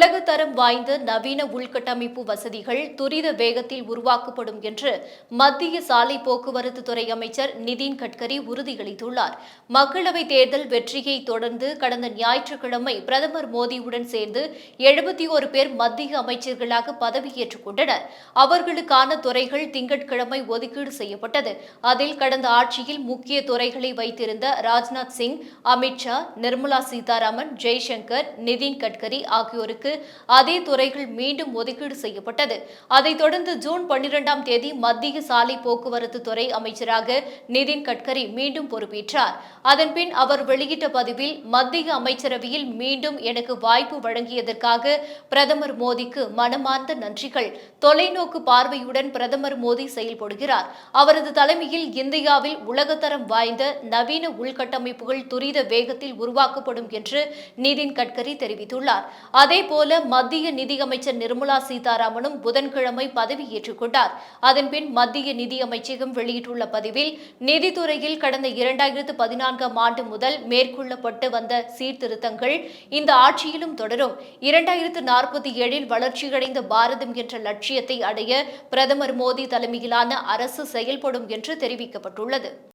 உலகத்தரம் வாய்ந்த நவீன உள்கட்டமைப்பு வசதிகள் துரித வேகத்தில் உருவாக்கப்படும் என்று மத்திய சாலை போக்குவரத்து துறை அமைச்சர் நிதின் கட்கரி உறுதியளித்துள்ளார். மக்களவைத் தேர்தல் வெற்றியை தொடர்ந்து கடந்த ஞாயிற்றுக்கிழமை பிரதமர் மோடியுடன் சேர்ந்து எழுபத்தி ஒரு பேர் மத்திய அமைச்சர்களாக பதவியேற்றுக் கொண்டனர். அவர்களுக்கான துறைகள் திங்கட்கிழமை ஒதுக்கீடு செய்யப்பட்டது. அதில் கடந்த ஆட்சியில் முக்கிய துறைகளை வைத்திருந்த ராஜ்நாத் சிங் அமித்ஷா நிர்மலா சீதாராமன் ஜெய்சங்கர் நிதின் கட்கரி ஆகியோருக்கு அதே துறைகள் மீண்டும் ஒதுக்கீடு செய்யப்பட்டது. அதைத் தொடர்ந்து ஜூன் பன்னிரெண்டாம் தேதி மத்திய சாலை போக்குவரத்து துறை அமைச்சராக நிதின் கட்கரி மீண்டும் பொறுப்பேற்றார். அதன்பின் அவர் வெளியிட்ட பதிவில் மத்திய அமைச்சரவையில் மீண்டும் எனக்கு வாய்ப்பு வழங்கியதற்காக பிரதமர் மோடிக்கு மனமார்ந்த நன்றிகள். தொலைநோக்கு பார்வையுடன் பிரதமர் மோடி செயல்படுகிறார். அவரது தலைமையில் இந்தியாவில் உலகத்தரம் வாய்ந்த நவீன உள்கட்டமைப்புகள் துரித வேகத்தில் உருவாக்கப்படும் என்று நிதின் கட்கரி தெரிவித்துள்ளார். அதேபோல் மத்திய நிதியமைச்சர் நிர்மலா சீதாராமனும் புதன்கிழமை பதவியேற்றுக் கொண்டார் அதன்பின் மத்திய நிதியமைச்சகம் வெளியிட்டுள்ள பதிவில் நிதித்துறையில் கடந்த இரண்டாயிரத்து பதினான்காம் ஆண்டு முதல் மேற்கொள்ளப்பட்டு வந்த சீர்திருத்தங்கள் இந்த ஆட்சியிலும் தொடரும். இரண்டாயிரத்து நாற்பத்தி ஏழில் வளர்ச்சியடைந்த பாரதம் என்ற லட்சியத்தை அடைய பிரதமர் மோடி தலைமையிலான அரசு செயல்படும் என்று தெரிவிக்கப்பட்டுள்ளது.